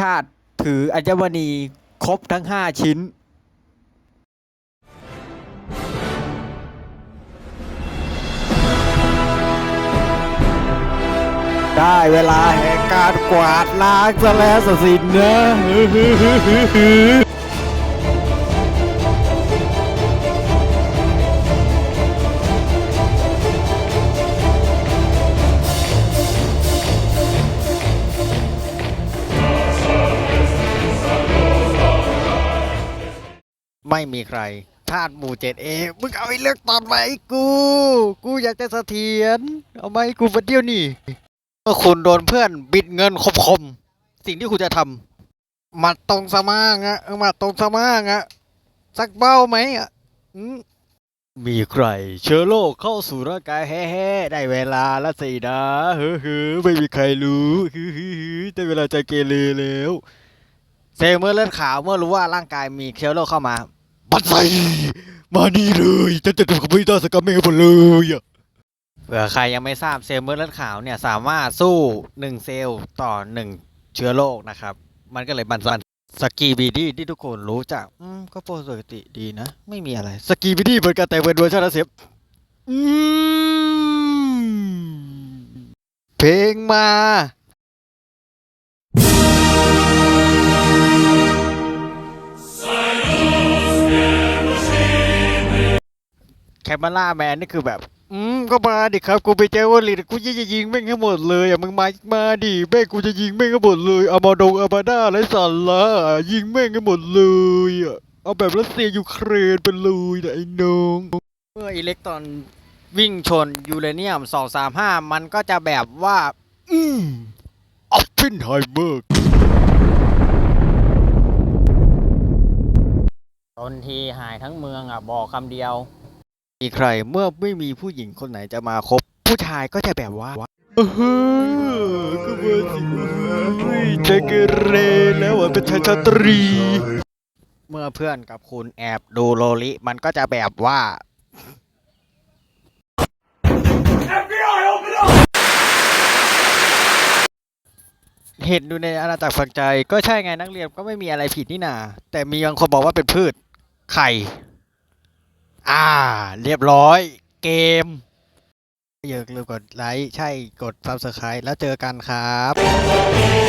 ชาติถืออัญมณีครบทั้งห้าชิ้น ได้เวลาแห่งการกวาดล้างซะแล้วสินะ ไม่มีใครธาตุหมู่เจ็ดเอมึงเอาไอ้เลือกตอนไหมกู กูอยากจะเสถียรเอาไหมกูมาเดียวนี่เมื่อคุณโดนเพื่อนบิดเงินคมๆสิ่งที่คุณจะทำมาตรงสมางอะเออมาตรงสมางอะสักเบ้าไหมอะอมีใครเชื้อโรคเข้าสู่ร่างกายแฮ่ๆได้เวลาล้วสินะเฮ้อๆไม่มีใครรู้ฮือๆได้เวลาจะเกเรแล้ว เซลล์เมื่อเลือดขาวเมื่อรู้ว่าร่างกายมีเชื้อโรคเข้ามา บัดใส่มานี่เลยจะจะถูกพิธาสกัมเมงหมดเลยอะเผื่อใครยังไม่ทราบเซลล์เมื่อเลือดขาวเนี่ยสามารถสู้หนึ่งเซลล์ต่อหนึ่งเชื้อโรคนะครับ มันก็เลยบันสันสกีบีดีที่ทุกคนรู้จักอืมก็ปกติดีนะ ไม่มีอะไรสกีบีดีเหมือนกันแต่เป็นเวอร์ชันอาเซียนอืมเพลงมา แคมเบล่าแมนนี่คือแบบ อืมก็มาดิครับกูไปเจอวอลลีกูจะยิงแม่งให้หมดเลยอะมึงมามาดิแม่งกูจะยิงแม่งให้หมดเลยอามาดงอามาด้าไรสันละยิงแม่งให้หมดเลยอะเอาแบบรัสเซียยูเครนไปเลยนะไอ้น้องเมื่ออิเล็กตรอนวิ่งชนยูเรเนียม235มันก็จะแบบว่า อืมออฟฟินไฮเมอร์ตนทีหายทั้งเมืองอะบอกคำเดียว มีใครเมื่อไม่มีผู้หญิงคนไหนจะมาคบ ผู้ชายก็จะแบบว่าเออก็มาสิเฮ้ยใจเกเรแล้วอะเป็นชายชาตรี เมื่อเพื่อนกับคุณแอบดูโลลิมันก็จะแบบว่าเห็นดูในอาณาจักรฝังใจ ก็ใช่ไงนักเรียนก็ไม่มีอะไรผิดนี่นา แต่มีบางคนบอกว่าเป็นพืชไข่ อ่า เรียบร้อยเกมอย่าลืมกดไลค์ ใช่กด subscribe แล้วเจอกันครับ